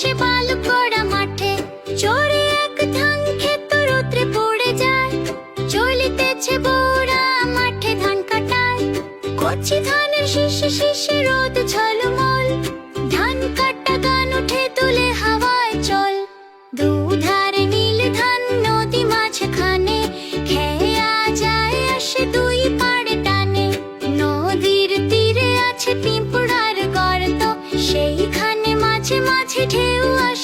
সে বালু করা মাঠে। চড়ে এক ধান ক্ষেত রোদ্রে পড়ে যায়। চলিতেছে বোরা মাঠে ধান কাটায়। কচি ধানের শীষে শীষে রোদ ঝলমল।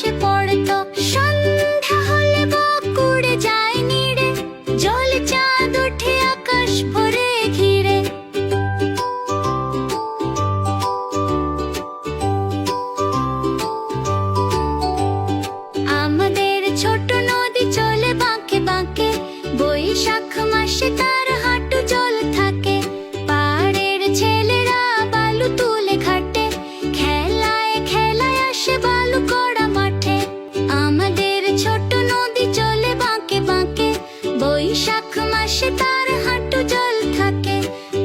পড়তো। সন্ধ্যা হলে বক উড়ে যায় নিড়ে। জল চাঁদ আকাশ ভরে ঘিরে। আমাদের ছোট নদী চলে বাঁকে বাঁকে। বৈশাখ বৈশাখ মাসে তার হাঁটু জল থাকে।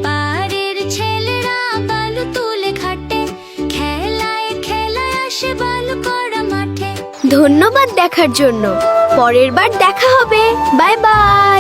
পাড়ের ছেলেরা বালু তুলে খাটে। খেলায় খেলায় আসে বালু করা মাঠে। ধন্যবাদ দেখার জন্য। পরের বার দেখা হবে। Bye bye.